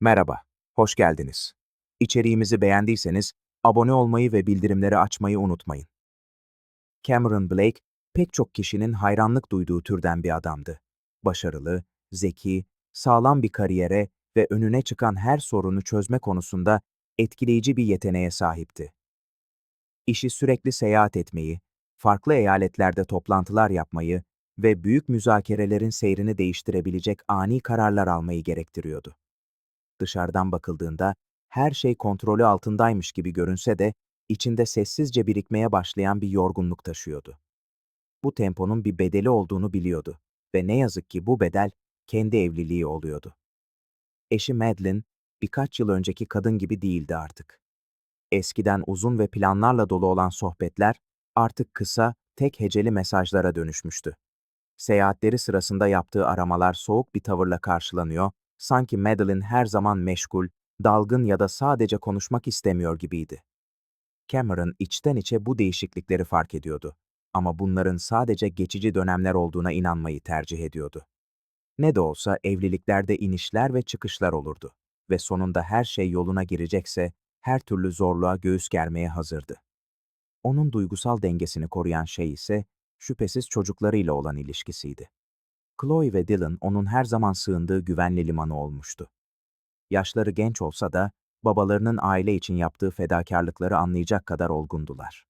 Merhaba, hoş geldiniz. İçeriğimizi beğendiyseniz abone olmayı ve bildirimleri açmayı unutmayın. Cameron Blake, pek çok kişinin hayranlık duyduğu türden bir adamdı. Başarılı, zeki, sağlam bir kariyere ve önüne çıkan her sorunu çözme konusunda etkileyici bir yeteneğe sahipti. İşi sürekli seyahat etmeyi, farklı eyaletlerde toplantılar yapmayı ve büyük müzakerelerin seyrini değiştirebilecek ani kararlar almayı gerektiriyordu. Dışarıdan bakıldığında her şey kontrolü altındaymış gibi görünse de içinde sessizce birikmeye başlayan bir yorgunluk taşıyordu. Bu temponun bir bedeli olduğunu biliyordu ve ne yazık ki bu bedel kendi evliliği oluyordu. Eşi Madeline birkaç yıl önceki kadın gibi değildi artık. Eskiden uzun ve planlarla dolu olan sohbetler artık kısa, tek heceli mesajlara dönüşmüştü. Seyahatleri sırasında yaptığı aramalar soğuk bir tavırla karşılanıyor, sanki Madeline her zaman meşgul, dalgın ya da sadece konuşmak istemiyor gibiydi. Cameron içten içe bu değişiklikleri fark ediyordu ama bunların sadece geçici dönemler olduğuna inanmayı tercih ediyordu. Ne de olsa evliliklerde inişler ve çıkışlar olurdu ve sonunda her şey yoluna girecekse her türlü zorluğa göğüs germeye hazırdı. Onun duygusal dengesini koruyan şey ise şüphesiz çocuklarıyla olan ilişkisiydi. Chloe ve Dylan onun her zaman sığındığı güvenli limanı olmuştu. Yaşları genç olsa da babalarının aile için yaptığı fedakarlıkları anlayacak kadar olgundular.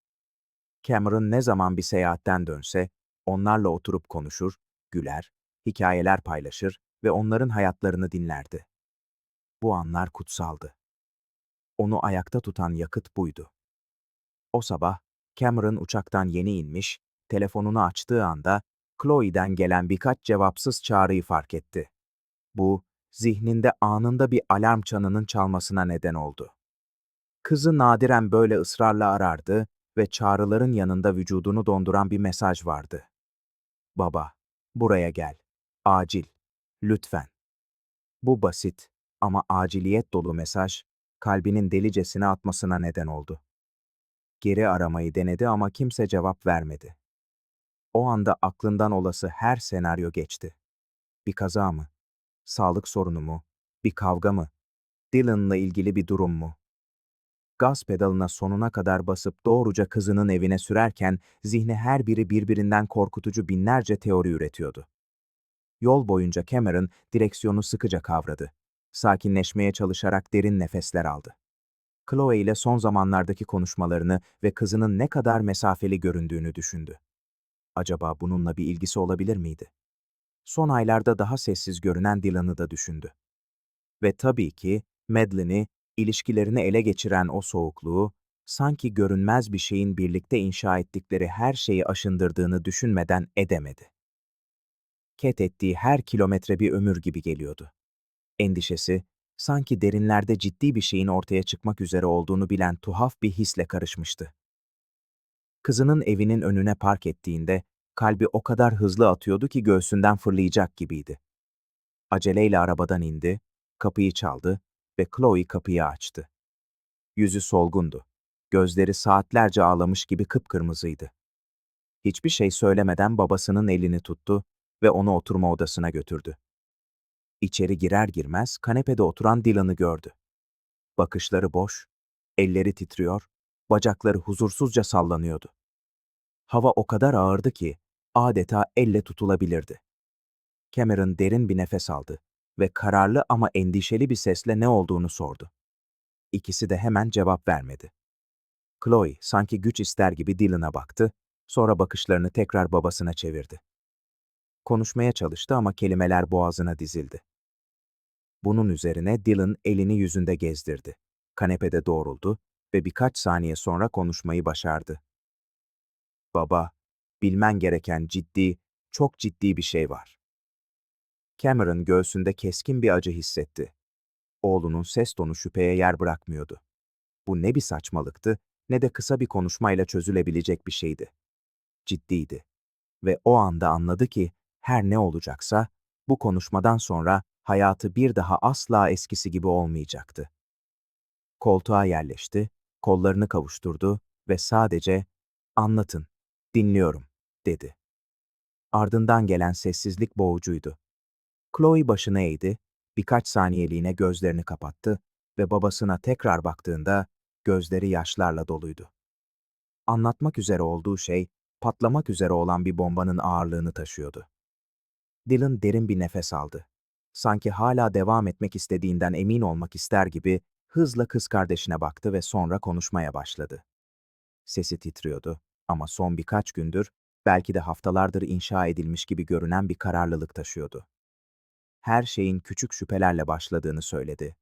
Cameron ne zaman bir seyahatten dönse onlarla oturup konuşur, güler, hikayeler paylaşır ve onların hayatlarını dinlerdi. Bu anlar kutsaldı. Onu ayakta tutan yakıt buydu. O sabah Cameron uçaktan yeni inmiş, telefonunu açtığı anda Chloe'den gelen birkaç cevapsız çağrıyı fark etti. Bu, zihninde anında bir alarm çanının çalmasına neden oldu. Kızı nadiren böyle ısrarla arardı ve çağrıların yanında vücudunu donduran bir mesaj vardı. Baba, buraya gel. Acil. Lütfen. Bu basit ama aciliyet dolu mesaj, kalbinin delicesine atmasına neden oldu. Geri aramayı denedi ama kimse cevap vermedi. O anda aklından olası her senaryo geçti. Bir kaza mı? Sağlık sorunu mu? Bir kavga mı? Dylan'la ilgili bir durum mu? Gaz pedalına sonuna kadar basıp doğruca kızının evine sürerken zihni her biri birbirinden korkutucu binlerce teori üretiyordu. Yol boyunca Cameron direksiyonu sıkıca kavradı. Sakinleşmeye çalışarak derin nefesler aldı. Chloe ile son zamanlardaki konuşmalarını ve kızının ne kadar mesafeli göründüğünü düşündü. Acaba bununla bir ilgisi olabilir miydi? Son aylarda daha sessiz görünen Dylan'ı da düşündü. Ve tabii ki Madeline'i, ilişkilerini ele geçiren o soğukluğu, sanki görünmez bir şeyin birlikte inşa ettikleri her şeyi aşındırdığını düşünmeden edemedi. Ket ettiği her kilometre bir ömür gibi geliyordu. Endişesi, sanki derinlerde ciddi bir şeyin ortaya çıkmak üzere olduğunu bilen tuhaf bir hisle karışmıştı. Kızının evinin önüne park ettiğinde kalbi o kadar hızlı atıyordu ki göğsünden fırlayacak gibiydi. Aceleyle arabadan indi, kapıyı çaldı ve Chloe kapıyı açtı. Yüzü solgundu. Gözleri saatlerce ağlamış gibi kıpkırmızıydı. Hiçbir şey söylemeden babasının elini tuttu ve onu oturma odasına götürdü. İçeri girer girmez kanepede oturan Dylan'ı gördü. Bakışları boş, elleri titriyor, bacakları huzursuzca sallanıyordu. Hava o kadar ağırdı ki adeta elle tutulabilirdi. Cameron derin bir nefes aldı ve kararlı ama endişeli bir sesle ne olduğunu sordu. İkisi de hemen cevap vermedi. Chloe sanki güç ister gibi Dylan'a baktı, sonra bakışlarını tekrar babasına çevirdi. Konuşmaya çalıştı ama kelimeler boğazına dizildi. Bunun üzerine Dylan elini yüzünde gezdirdi. Kanepede doğruldu ve birkaç saniye sonra konuşmayı başardı. Baba, bilmen gereken ciddi, çok ciddi bir şey var. Cameron göğsünde keskin bir acı hissetti. Oğlunun ses tonu şüpheye yer bırakmıyordu. Bu ne bir saçmalıktı, ne de kısa bir konuşmayla çözülebilecek bir şeydi. Ciddiydi. Ve o anda anladı ki, her ne olacaksa, bu konuşmadan sonra hayatı bir daha asla eskisi gibi olmayacaktı. Koltuğa yerleşti, kollarını kavuşturdu ve sadece "Anlatın, dinliyorum." dedi. Ardından gelen sessizlik boğucuydu. Chloe başını eğdi, Birkaç saniyeliğine gözlerini kapattı ve babasına tekrar baktığında gözleri yaşlarla doluydu. Anlatmak üzere olduğu şey, patlamak üzere olan bir bombanın ağırlığını taşıyordu. Dylan derin bir nefes aldı. Sanki hala devam etmek istediğinden emin olmak ister gibi hızla kız kardeşine baktı ve sonra konuşmaya başladı. Sesi titriyordu ama son birkaç gündür, belki de haftalardır inşa edilmiş gibi görünen bir kararlılık taşıyordu. Her şeyin küçük şüphelerle başladığını söyledi.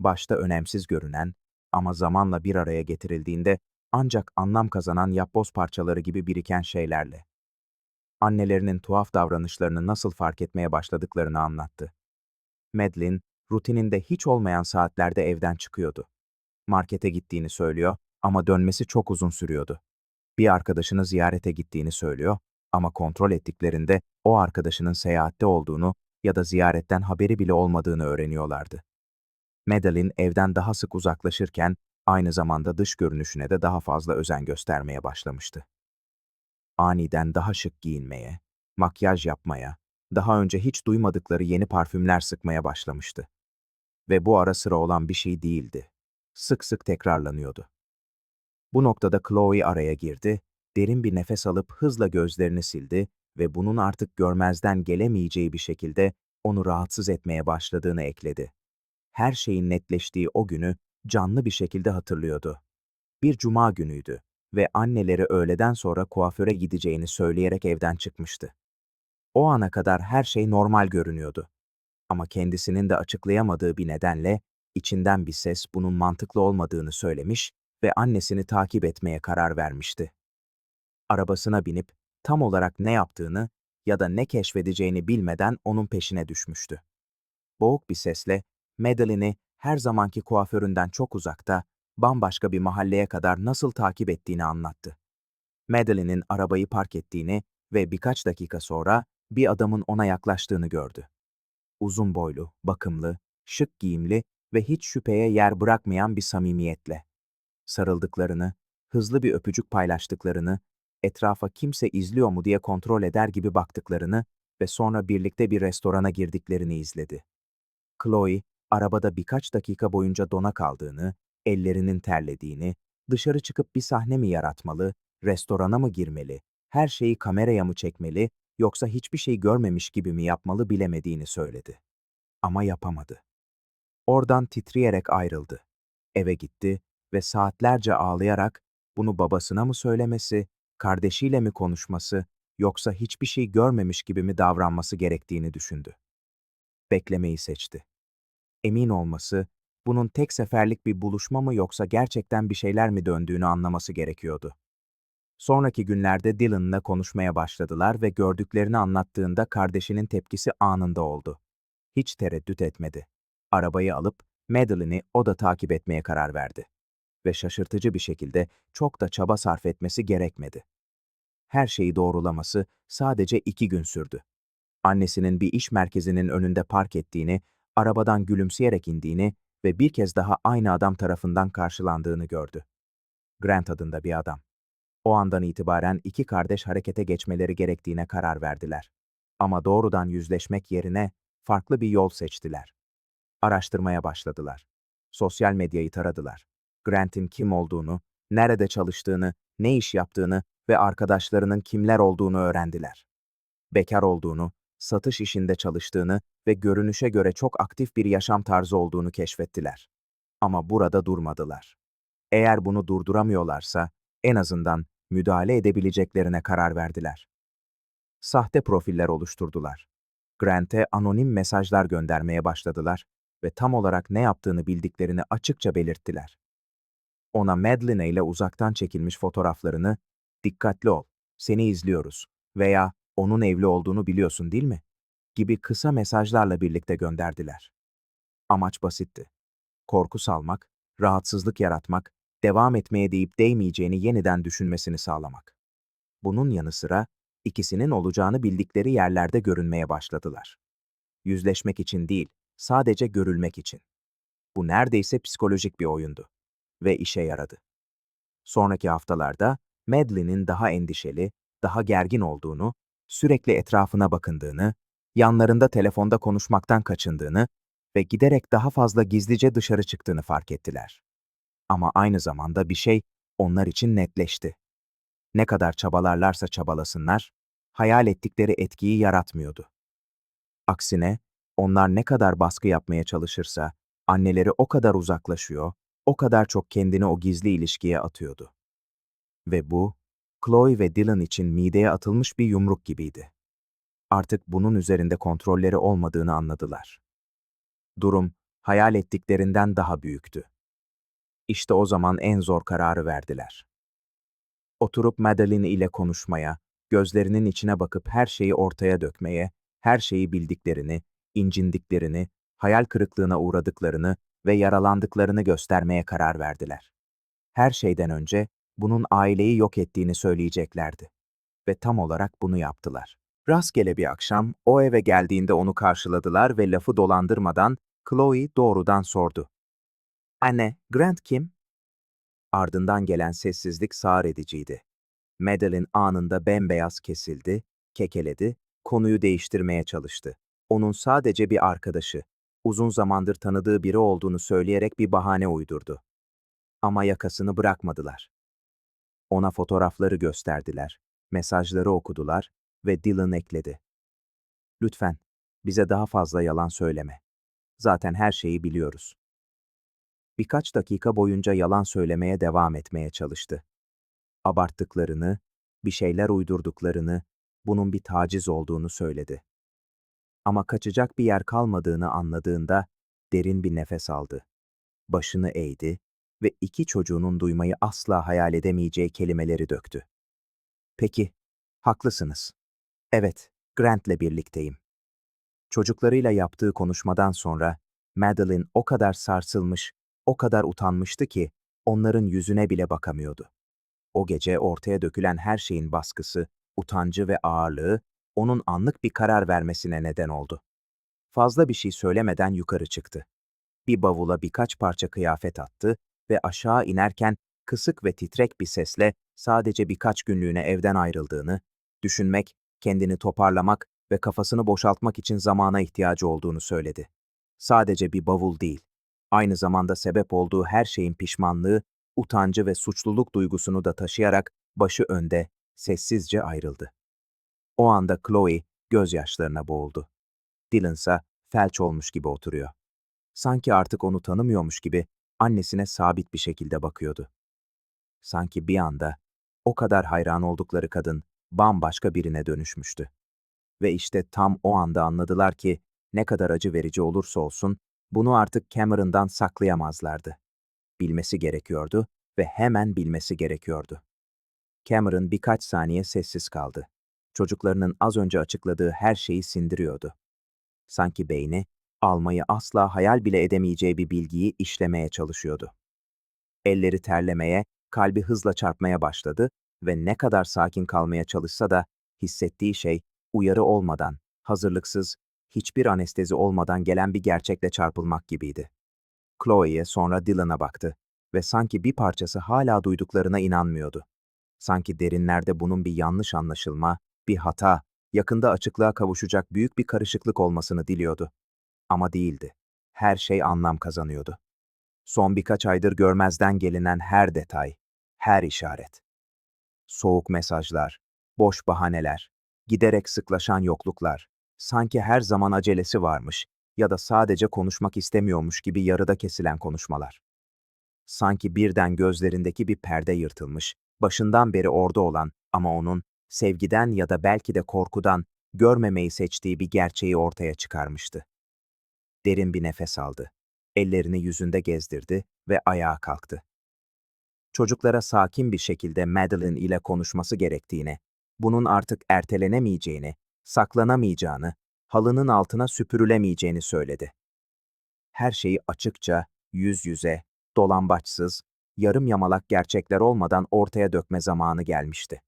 Başta önemsiz görünen ama zamanla bir araya getirildiğinde ancak anlam kazanan yapboz parçaları gibi biriken şeylerle. Annelerinin tuhaf davranışlarını nasıl fark etmeye başladıklarını anlattı. Madeline, rutininde hiç olmayan saatlerde evden çıkıyordu. Markete gittiğini söylüyor ama dönmesi çok uzun sürüyordu. Bir arkadaşını ziyarete gittiğini söylüyor ama kontrol ettiklerinde o arkadaşının seyahatte olduğunu ya da ziyaretten haberi bile olmadığını öğreniyorlardı. Madeline evden daha sık uzaklaşırken aynı zamanda dış görünüşüne de daha fazla özen göstermeye başlamıştı. Aniden daha şık giyinmeye, makyaj yapmaya, daha önce hiç duymadıkları yeni parfümler sıkmaya başlamıştı. Ve bu ara sıra olan bir şey değildi. Sık sık tekrarlanıyordu. Bu noktada Chloe araya girdi, derin bir nefes alıp hızla gözlerini sildi ve bunun artık görmezden gelemeyeceği bir şekilde onu rahatsız etmeye başladığını ekledi. Her şeyin netleştiği o günü canlı bir şekilde hatırlıyordu. Bir cuma günüydü ve anneleri öğleden sonra kuaföre gideceğini söyleyerek evden çıkmıştı. O ana kadar her şey normal görünüyordu. Ama kendisinin de açıklayamadığı bir nedenle içinden bir ses bunun mantıklı olmadığını söylemiş ve annesini takip etmeye karar vermişti. Arabasına binip tam olarak ne yaptığını ya da ne keşfedeceğini bilmeden onun peşine düşmüştü. Boğuk bir sesle Madeline'i her zamanki kuaföründen çok uzakta, bambaşka bir mahalleye kadar nasıl takip ettiğini anlattı. Madeline'in arabayı park ettiğini ve birkaç dakika sonra bir adamın ona yaklaştığını gördü. Uzun boylu, bakımlı, şık giyimli ve hiç şüpheye yer bırakmayan bir samimiyetle. Sarıldıklarını, hızlı bir öpücük paylaştıklarını, etrafa kimse izliyor mu diye kontrol eder gibi baktıklarını ve sonra birlikte bir restorana girdiklerini izledi. Chloe, arabada birkaç dakika boyunca dona kaldığını, ellerinin terlediğini, dışarı çıkıp bir sahne mi yaratmalı, restorana mı girmeli, her şeyi kameraya mı çekmeli yoksa hiçbir şey görmemiş gibi mi yapmalı bilemediğini söyledi. Ama yapamadı. Oradan titreyerek ayrıldı. Eve gitti ve saatlerce ağlayarak bunu babasına mı söylemesi, kardeşiyle mi konuşması yoksa hiçbir şey görmemiş gibi mi davranması gerektiğini düşündü. Beklemeyi seçti. Emin olması, bunun tek seferlik bir buluşma mı yoksa gerçekten bir şeyler mi döndüğünü anlaması gerekiyordu. Sonraki günlerde Dylan'la konuşmaya başladılar ve gördüklerini anlattığında kardeşinin tepkisi anında oldu. Hiç tereddüt etmedi. Arabayı alıp Madeline'i o da takip etmeye karar verdi. Ve şaşırtıcı bir şekilde çok da çaba sarf etmesi gerekmedi. Her şeyi doğrulaması sadece iki gün sürdü. Annesinin bir iş merkezinin önünde park ettiğini, arabadan gülümseyerek indiğini ve bir kez daha aynı adam tarafından karşılandığını gördü. Grant adında bir adam. O andan itibaren iki kardeş harekete geçmeleri gerektiğine karar verdiler. Ama doğrudan yüzleşmek yerine farklı bir yol seçtiler. Araştırmaya başladılar. Sosyal medyayı taradılar. Grant'in kim olduğunu, nerede çalıştığını, ne iş yaptığını ve arkadaşlarının kimler olduğunu öğrendiler. Bekar olduğunu, satış işinde çalıştığını ve görünüşe göre çok aktif bir yaşam tarzı olduğunu keşfettiler. Ama burada durmadılar. Eğer bunu durduramıyorlarsa, en azından müdahale edebileceklerine karar verdiler. Sahte profiller oluşturdular. Grant'e anonim mesajlar göndermeye başladılar ve tam olarak ne yaptığını bildiklerini açıkça belirttiler. Ona Madeline ile uzaktan çekilmiş fotoğraflarını "Dikkatli ol, seni izliyoruz." veya "Onun evli olduğunu biliyorsun değil mi?" gibi kısa mesajlarla birlikte gönderdiler. Amaç basitti. Korku salmak, rahatsızlık yaratmak devam etmeye deyip değmeyeceğini yeniden düşünmesini sağlamak. Bunun yanı sıra ikisinin olacağını bildikleri yerlerde görünmeye başladılar. Yüzleşmek için değil, sadece görülmek için. Bu neredeyse psikolojik bir oyundu ve işe yaradı. Sonraki haftalarda Madeline'in daha endişeli, daha gergin olduğunu, sürekli etrafına bakındığını, yanlarında telefonda konuşmaktan kaçındığını ve giderek daha fazla gizlice dışarı çıktığını fark ettiler. Ama aynı zamanda bir şey onlar için netleşti. Ne kadar çabalarlarsa çabalasınlar, hayal ettikleri etkiyi yaratmıyordu. Aksine, onlar ne kadar baskı yapmaya çalışırsa, anneleri o kadar uzaklaşıyor, o kadar çok kendini o gizli ilişkiye atıyordu. Ve bu, Chloe ve Dylan için mideye atılmış bir yumruk gibiydi. Artık bunun üzerinde kontrolleri olmadığını anladılar. Durum, hayal ettiklerinden daha büyüktü. İşte o zaman en zor kararı verdiler. Oturup Madeline ile konuşmaya, gözlerinin içine bakıp her şeyi ortaya dökmeye, her şeyi bildiklerini, incindiklerini, hayal kırıklığına uğradıklarını ve yaralandıklarını göstermeye karar verdiler. Her şeyden önce bunun aileyi yok ettiğini söyleyeceklerdi. Ve tam olarak bunu yaptılar. Rastgele bir akşam o eve geldiğinde onu karşıladılar ve lafı dolandırmadan Chloe doğrudan sordu. Anne, Grant kim? Ardından gelen sessizlik sağır ediciydi. Madeline anında bembeyaz kesildi, kekeledi, konuyu değiştirmeye çalıştı. Onun sadece bir arkadaşı, uzun zamandır tanıdığı biri olduğunu söyleyerek bir bahane uydurdu. Ama yakasını bırakmadılar. Ona fotoğrafları gösterdiler, mesajları okudular ve Dylan ekledi. Lütfen, bize daha fazla yalan söyleme. Zaten her şeyi biliyoruz. Birkaç dakika boyunca yalan söylemeye devam etmeye çalıştı. Abarttıklarını, bir şeyler uydurduklarını, bunun bir taciz olduğunu söyledi. Ama kaçacak bir yer kalmadığını anladığında derin bir nefes aldı. Başını eğdi ve iki çocuğunun duymayı asla hayal edemeyeceği kelimeleri döktü. Peki, haklısınız. Evet, Grant'le birlikteyim. Çocuklarıyla yaptığı konuşmadan sonra Madeline o kadar sarsılmış, o kadar utanmıştı ki onların yüzüne bile bakamıyordu. O gece ortaya dökülen her şeyin baskısı, utancı ve ağırlığı onun anlık bir karar vermesine neden oldu. Fazla bir şey söylemeden yukarı çıktı. Bir bavula birkaç parça kıyafet attı ve aşağı inerken kısık ve titrek bir sesle sadece birkaç günlüğüne evden ayrıldığını, düşünmek, kendini toparlamak ve kafasını boşaltmak için zamana ihtiyacı olduğunu söyledi. Sadece bir bavul değil, aynı zamanda sebep olduğu her şeyin pişmanlığı, utancı ve suçluluk duygusunu da taşıyarak başı önde, sessizce ayrıldı. O anda Chloe gözyaşlarına boğuldu. Dylan ise felç olmuş gibi oturuyor. Sanki artık onu tanımıyormuş gibi annesine sabit bir şekilde bakıyordu. Sanki bir anda o kadar hayran oldukları kadın bambaşka birine dönüşmüştü. Ve işte tam o anda anladılar ki ne kadar acı verici olursa olsun bunu artık Cameron'dan saklayamazlardı. Bilmesi gerekiyordu ve hemen bilmesi gerekiyordu. Cameron birkaç saniye sessiz kaldı. Çocuklarının az önce açıkladığı her şeyi sindiriyordu. Sanki beyni, almayı asla hayal bile edemeyeceği bir bilgiyi işlemeye çalışıyordu. Elleri terlemeye, kalbi hızla çarpmaya başladı ve ne kadar sakin kalmaya çalışsa da hissettiği şey uyarı olmadan, hazırlıksız, hiçbir anestezi olmadan gelen bir gerçekle çarpılmak gibiydi. Chloe'ye sonra Dylan'a baktı ve sanki bir parçası hala duyduklarına inanmıyordu. Sanki derinlerde bunun bir yanlış anlaşılma, bir hata, yakında açıklığa kavuşacak büyük bir karışıklık olmasını diliyordu. Ama değildi. Her şey anlam kazanıyordu. Son birkaç aydır görmezden gelinen her detay, her işaret. Soğuk mesajlar, boş bahaneler, giderek sıklaşan yokluklar, sanki her zaman acelesi varmış ya da sadece konuşmak istemiyormuş gibi yarıda kesilen konuşmalar. Sanki birden gözlerindeki bir perde yırtılmış, başından beri orada olan ama onun sevgiden ya da belki de korkudan görmemeyi seçtiği bir gerçeği ortaya çıkarmıştı. Derin bir nefes aldı. Ellerini yüzünde gezdirdi ve ayağa kalktı. Çocuklara sakin bir şekilde Madeline ile konuşması gerektiğini, bunun artık ertelenemeyeceğini, saklanamayacağını, halının altına süpürülemeyeceğini söyledi. Her şeyi açıkça, yüz yüze, dolambaçsız, yarım yamalak gerçekler olmadan ortaya dökme zamanı gelmişti.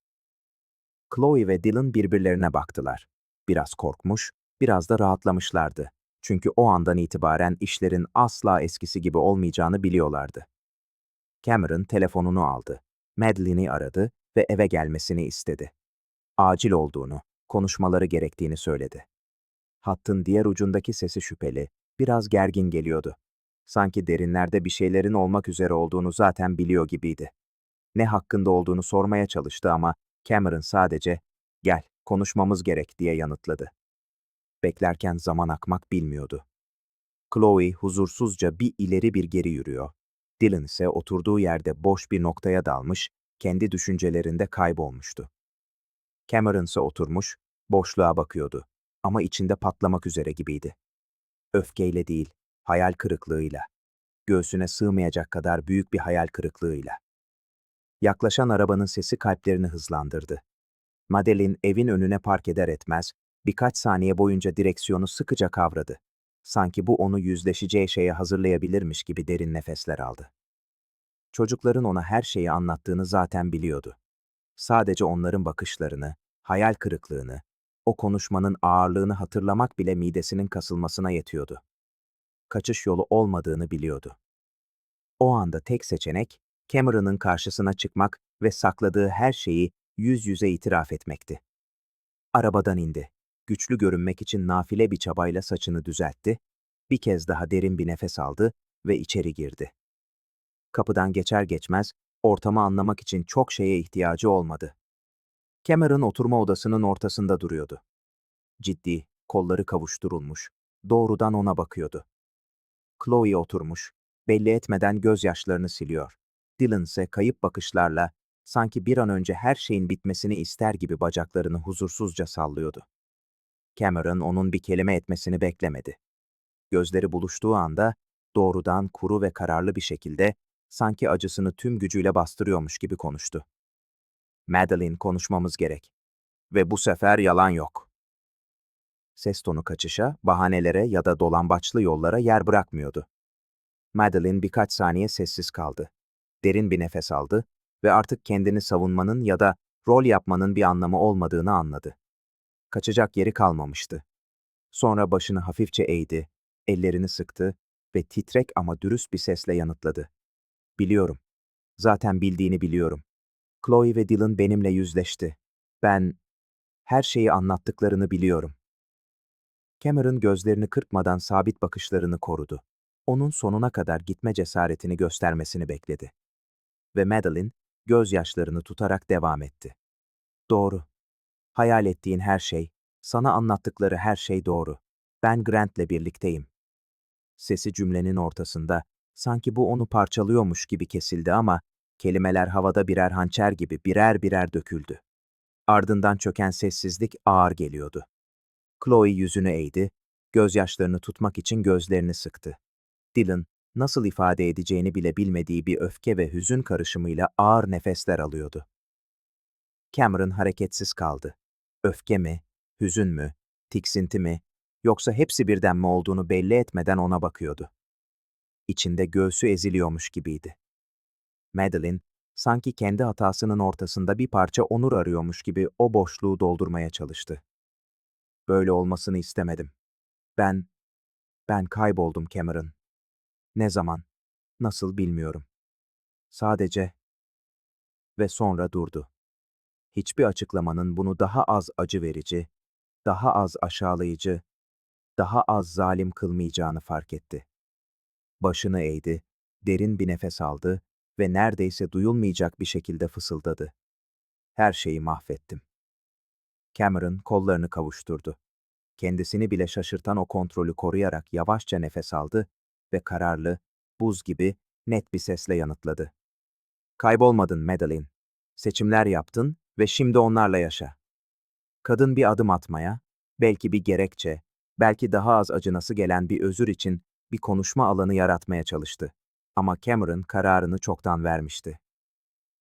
Chloe ve Dylan birbirlerine baktılar. Biraz korkmuş, biraz da rahatlamışlardı. Çünkü o andan itibaren işlerin asla eskisi gibi olmayacağını biliyorlardı. Cameron telefonunu aldı. Madeline'i aradı ve eve gelmesini istedi. Acil olduğunu, konuşmaları gerektiğini söyledi. Hattın diğer ucundaki sesi şüpheli, Biraz gergin geliyordu. Sanki derinlerde bir şeylerin olmak üzere olduğunu zaten biliyor gibiydi. Ne hakkında olduğunu sormaya çalıştı ama Cameron sadece "Gel, konuşmamız gerek." diye yanıtladı. Beklerken zaman akmak bilmiyordu. Chloe huzursuzca bir ileri bir geri yürüyor. Dylan ise oturduğu yerde boş bir noktaya dalmış, kendi düşüncelerinde kaybolmuştu. Cameron ise oturmuş, boşluğa bakıyordu ama içinde patlamak üzere gibiydi. Öfkeyle değil, hayal kırıklığıyla. Göğsüne sığmayacak kadar büyük bir hayal kırıklığıyla. Yaklaşan arabanın sesi kalplerini hızlandırdı. Madeline evin önüne park eder etmez, birkaç saniye boyunca direksiyonu sıkıca kavradı. Sanki bu onu yüzleşeceği şeye hazırlayabilirmiş gibi derin nefesler aldı. Çocukların ona her şeyi anlattığını zaten biliyordu. Sadece onların bakışlarını, hayal kırıklığını, o konuşmanın ağırlığını hatırlamak bile midesinin kasılmasına yetiyordu. Kaçış yolu olmadığını biliyordu. O anda tek seçenek, Cameron'ın karşısına çıkmak ve sakladığı her şeyi yüz yüze itiraf etmekti. Arabadan indi. Güçlü görünmek için nafile bir çabayla saçını düzeltti, bir kez daha derin bir nefes aldı ve içeri girdi. Kapıdan geçer geçmez, ortamı anlamak için çok şeye ihtiyacı olmadı. Cameron oturma odasının ortasında duruyordu. Ciddi, kolları kavuşturulmuş, doğrudan ona bakıyordu. Chloe oturmuş, belli etmeden gözyaşlarını siliyor. Dylan kayıp bakışlarla, sanki bir an önce her şeyin bitmesini ister gibi bacaklarını huzursuzca sallıyordu. Cameron onun bir kelime etmesini beklemedi. Gözleri buluştuğu anda, doğrudan kuru ve kararlı bir şekilde, sanki acısını tüm gücüyle bastırıyormuş gibi konuştu. Madeline konuşmamız gerek. Ve bu sefer yalan yok. Ses tonu kaçışa, bahanelere ya da dolambaçlı yollara yer bırakmıyordu. Madeline birkaç saniye sessiz kaldı. Derin bir nefes aldı ve artık kendini savunmanın ya da rol yapmanın bir anlamı olmadığını anladı. Kaçacak yeri kalmamıştı. Sonra başını hafifçe eğdi, ellerini sıktı ve titrek ama dürüst bir sesle yanıtladı. Biliyorum. Zaten bildiğini biliyorum. Chloe ve Dylan benimle yüzleşti. Ben her şeyi anlattıklarını biliyorum. Cameron gözlerini kırpmadan sabit bakışlarını korudu. Onun sonuna kadar gitme cesaretini göstermesini bekledi. Ve Madeline gözyaşlarını tutarak devam etti. Doğru. Hayal ettiğin her şey, sana anlattıkları her şey doğru. Ben Grant'le birlikteyim. Sesi cümlenin ortasında, sanki bu onu parçalıyormuş gibi kesildi ama kelimeler havada birer hançer gibi birer birer döküldü. Ardından çöken sessizlik ağır geliyordu. Chloe yüzünü eğdi, gözyaşlarını tutmak için gözlerini sıktı. Dylan, nasıl ifade edeceğini bile bilmediği bir öfke ve hüzün karışımıyla ağır nefesler alıyordu. Cameron hareketsiz kaldı. Öfke mi, hüzün mü, tiksinti mi, yoksa hepsi birden mi olduğunu belli etmeden ona bakıyordu. İçinde göğsü eziliyormuş gibiydi. Madeline, sanki kendi hatasının ortasında bir parça onur arıyormuş gibi o boşluğu doldurmaya çalıştı. Böyle olmasını istemedim. Ben, ben kayboldum Cameron. Ne zaman, nasıl bilmiyorum. Sadece ve sonra durdu. Hiçbir açıklamanın bunu daha az acı verici, daha az aşağılayıcı, daha az zalim kılmayacağını fark etti. Başını eğdi, derin bir nefes aldı ve neredeyse duyulmayacak bir şekilde fısıldadı. Her şeyi mahvettim. Cameron kollarını kavuşturdu. Kendisini bile şaşırtan o kontrolü koruyarak yavaşça nefes aldı ve kararlı, buz gibi, net bir sesle yanıtladı. Kaybolmadın Madeline. Seçimler yaptın ve şimdi onlarla yaşa. Kadın bir adım atmaya, belki bir gerekçe, belki daha az acınası gelen bir özür için bir konuşma alanı yaratmaya çalıştı. Ama Cameron kararını çoktan vermişti.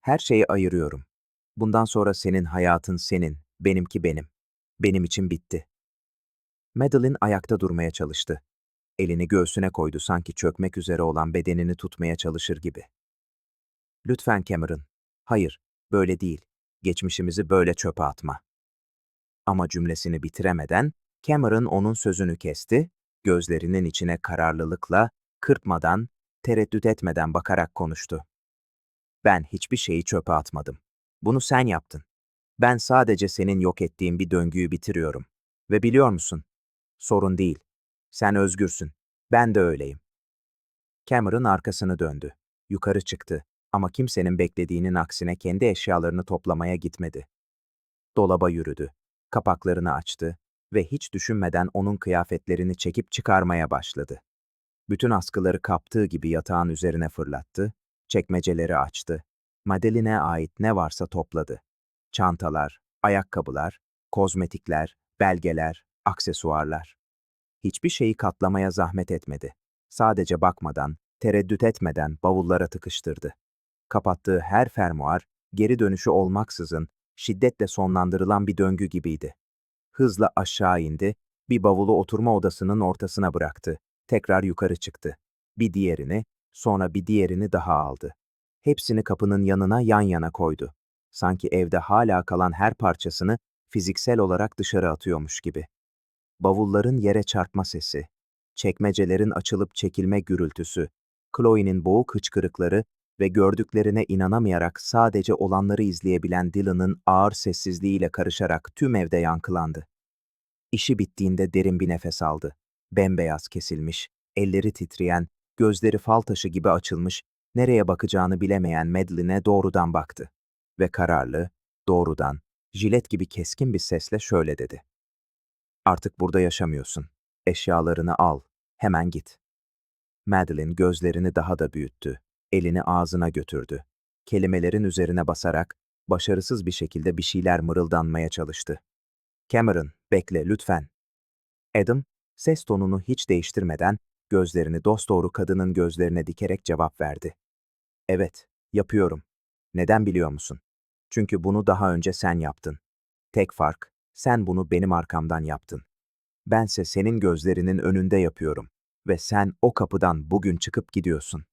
Her şeyi ayırıyorum. Bundan sonra senin hayatın senin, benimki benim. Benim için bitti. Madeline ayakta durmaya çalıştı. Elini göğsüne koydu sanki çökmek üzere olan bedenini tutmaya çalışır gibi. Lütfen Cameron. Hayır, böyle değil. Geçmişimizi böyle çöpe atma. Ama cümlesini bitiremeden Cameron onun sözünü kesti, gözlerinin içine kararlılıkla, kırpmadan, tereddüt etmeden bakarak konuştu. Ben hiçbir şeyi çöpe atmadım. Bunu sen yaptın. Ben sadece senin yok ettiğin bir döngüyü bitiriyorum. Ve biliyor musun? Sorun değil. Sen özgürsün. Ben de öyleyim. Cameron arkasını döndü. Yukarı çıktı ama kimsenin beklediğinin aksine kendi eşyalarını toplamaya gitmedi. Dolaba yürüdü. Kapaklarını açtı ve hiç düşünmeden onun kıyafetlerini çekip çıkarmaya başladı. Bütün askıları kaptığı gibi yatağın üzerine fırlattı, çekmeceleri açtı. Madeline'e ait ne varsa topladı. Çantalar, ayakkabılar, kozmetikler, belgeler, aksesuarlar. Hiçbir şeyi katlamaya zahmet etmedi. Sadece bakmadan, tereddüt etmeden bavullara tıkıştırdı. Kapattığı her fermuar, geri dönüşü olmaksızın şiddetle sonlandırılan bir döngü gibiydi. Hızla aşağı indi, bir bavulu oturma odasının ortasına bıraktı. Tekrar yukarı çıktı. Bir diğerini, sonra bir diğerini daha aldı. Hepsini kapının yanına yan yana koydu. Sanki evde hala kalan her parçasını fiziksel olarak dışarı atıyormuş gibi. Bavulların yere çarpma sesi, çekmecelerin açılıp çekilme gürültüsü, Chloe'nin boğuk hıçkırıkları ve gördüklerine inanamayarak sadece olanları izleyebilen Dylan'ın ağır sessizliğiyle karışarak tüm evde yankılandı. İşi bittiğinde derin bir nefes aldı. Bembeyaz kesilmiş, elleri titreyen, gözleri fal taşı gibi açılmış, nereye bakacağını bilemeyen Madeline'e doğrudan baktı. Ve kararlı, doğrudan, jilet gibi keskin bir sesle şöyle dedi. Artık burada yaşamıyorsun. Eşyalarını al, hemen git. Madeline gözlerini daha da büyüttü. Elini ağzına götürdü. Kelimelerin üzerine basarak, başarısız bir şekilde bir şeyler mırıldanmaya çalıştı. Cameron, bekle lütfen. Adam, ses tonunu hiç değiştirmeden, gözlerini dosdoğru kadının gözlerine dikerek cevap verdi. Evet, yapıyorum. Neden biliyor musun? Çünkü bunu daha önce sen yaptın. Tek fark, sen bunu benim arkamdan yaptın. Bense senin gözlerinin önünde yapıyorum ve sen o kapıdan bugün çıkıp gidiyorsun.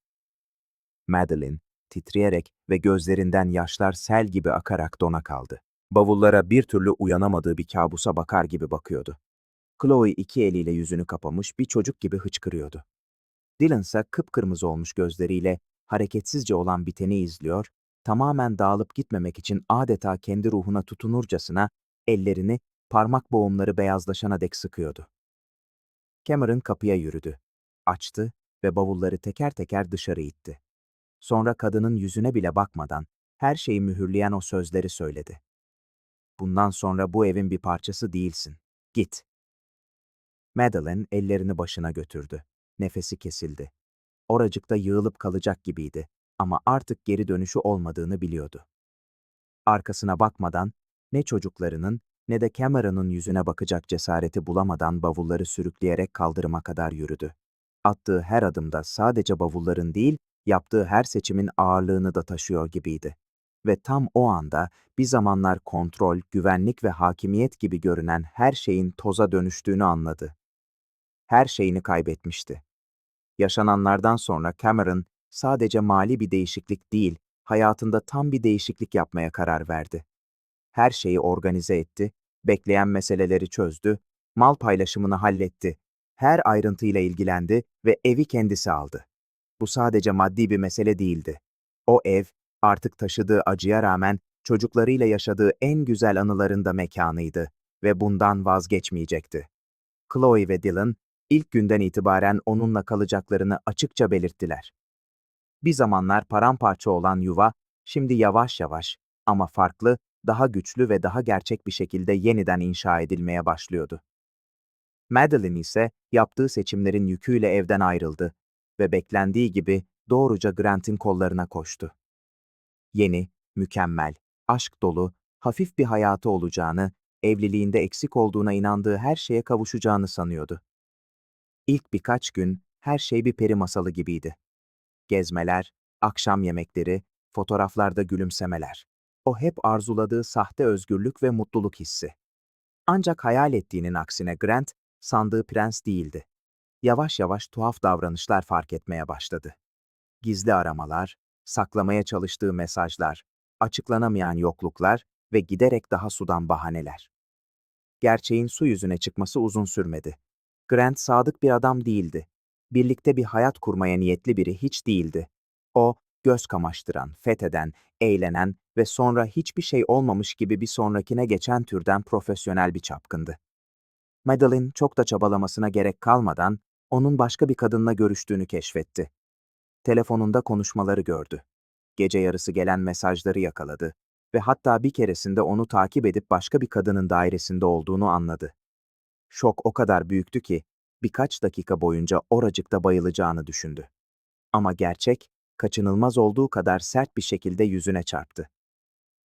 Madeline, titreyerek ve gözlerinden yaşlar sel gibi akarak dona kaldı. Bavullara bir türlü uyanamadığı bir kabusa bakar gibi bakıyordu. Chloe iki eliyle yüzünü kapamış bir çocuk gibi hıçkırıyordu. Dylan ise kıpkırmızı olmuş gözleriyle hareketsizce olan biteni izliyor, tamamen dağılıp gitmemek için adeta kendi ruhuna tutunurcasına ellerini parmak boğumları beyazlaşana dek sıkıyordu. Cameron kapıya yürüdü, açtı ve bavulları teker teker dışarı itti. Sonra kadının yüzüne bile bakmadan her şeyi mühürleyen o sözleri söyledi. Bundan sonra bu evin bir parçası değilsin. Git. Madeline ellerini başına götürdü. Nefesi kesildi. Oracıkta yığılıp kalacak gibiydi ama artık geri dönüşü olmadığını biliyordu. Arkasına bakmadan ne çocuklarının ne de Cameron'ın yüzüne bakacak cesareti bulamadan bavulları sürükleyerek kaldırıma kadar yürüdü. Attığı her adımda sadece bavulların değil, yaptığı her seçimin ağırlığını da taşıyor gibiydi. Ve tam o anda bir zamanlar kontrol, güvenlik ve hakimiyet gibi görünen her şeyin toza dönüştüğünü anladı. Her şeyini kaybetmişti. Yaşananlardan sonra Cameron sadece mali bir değişiklik değil, hayatında tam bir değişiklik yapmaya karar verdi. Her şeyi organize etti, bekleyen meseleleri çözdü, mal paylaşımını halletti, her ayrıntıyla ilgilendi ve evi kendisi aldı. Bu sadece maddi bir mesele değildi. O ev, artık taşıdığı acıya rağmen çocuklarıyla yaşadığı en güzel anılarında mekanıydı ve bundan vazgeçmeyecekti. Chloe ve Dylan, ilk günden itibaren onunla kalacaklarını açıkça belirttiler. Bir zamanlar paramparça olan yuva, şimdi yavaş yavaş ama farklı, daha güçlü ve daha gerçek bir şekilde yeniden inşa edilmeye başlıyordu. Madeline ise yaptığı seçimlerin yüküyle evden ayrıldı ve beklendiği gibi doğruca Grant'in kollarına koştu. Yeni, mükemmel, aşk dolu, hafif bir hayatı olacağını, evliliğinde eksik olduğuna inandığı her şeye kavuşacağını sanıyordu. İlk birkaç gün her şey bir peri masalı gibiydi. Gezmeler, akşam yemekleri, fotoğraflarda gülümsemeler. O hep arzuladığı sahte özgürlük ve mutluluk hissi. Ancak hayal ettiğinin aksine Grant, sandığı prens değildi. Yavaş yavaş tuhaf davranışlar fark etmeye başladı. Gizli aramalar, saklamaya çalıştığı mesajlar, açıklanamayan yokluklar ve giderek daha sudan bahaneler. Gerçeğin su yüzüne çıkması uzun sürmedi. Grant sadık bir adam değildi. Birlikte bir hayat kurmaya niyetli biri hiç değildi. O, göz kamaştıran, fetheden, eğlenen ve sonra hiçbir şey olmamış gibi bir sonrakine geçen türden profesyonel bir çapkındı. Madeline çok da çabalamasına gerek kalmadan onun başka bir kadınla görüştüğünü keşfetti. Telefonunda konuşmaları gördü. Gece yarısı gelen mesajları yakaladı ve hatta bir keresinde onu takip edip başka bir kadının dairesinde olduğunu anladı. Şok o kadar büyüktü ki birkaç dakika boyunca oracıkta bayılacağını düşündü. Ama gerçek, kaçınılmaz olduğu kadar sert bir şekilde yüzüne çarptı.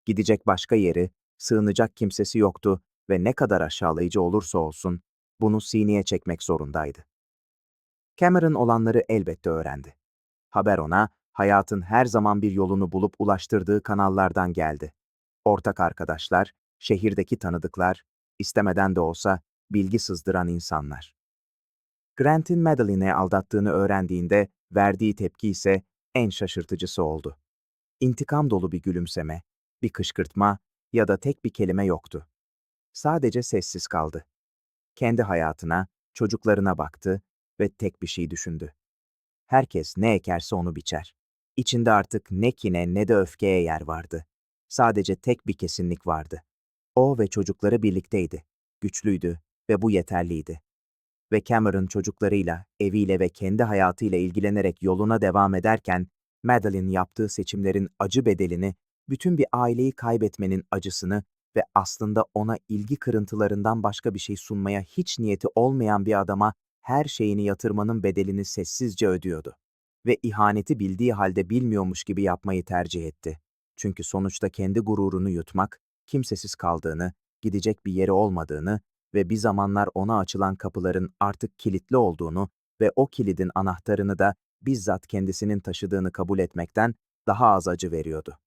Gidecek başka yeri, sığınacak kimsesi yoktu ve ne kadar aşağılayıcı olursa olsun, bunu sineye çekmek zorundaydı. Cameron olanları elbette öğrendi. Haber ona, hayatın her zaman bir yolunu bulup ulaştırdığı kanallardan geldi. Ortak arkadaşlar, şehirdeki tanıdıklar, istemeden de olsa bilgi sızdıran insanlar. Grant'in Madeline'e aldattığını öğrendiğinde verdiği tepki ise en şaşırtıcısı oldu. İntikam dolu bir gülümseme, bir kışkırtma ya da tek bir kelime yoktu. Sadece sessiz kaldı. Kendi hayatına, çocuklarına baktı ve tek bir şey düşündü. Herkes ne ekerse onu biçer. İçinde artık ne kine ne de öfkeye yer vardı. Sadece tek bir kesinlik vardı. O ve çocukları birlikteydi. Güçlüydü ve bu yeterliydi. Ve Cameron çocuklarıyla, eviyle ve kendi hayatıyla ilgilenerek yoluna devam ederken, Madeline yaptığı seçimlerin acı bedelini, bütün bir aileyi kaybetmenin acısını ve aslında ona ilgi kırıntılarından başka bir şey sunmaya hiç niyeti olmayan bir adama her şeyini yatırmanın bedelini sessizce ödüyordu. Ve ihaneti bildiği halde bilmiyormuş gibi yapmayı tercih etti. Çünkü sonuçta kendi gururunu yutmak, kimsesiz kaldığını, gidecek bir yeri olmadığını ve bir zamanlar ona açılan kapıların artık kilitli olduğunu ve o kilidin anahtarını da bizzat kendisinin taşıdığını kabul etmekten daha az acı veriyordu.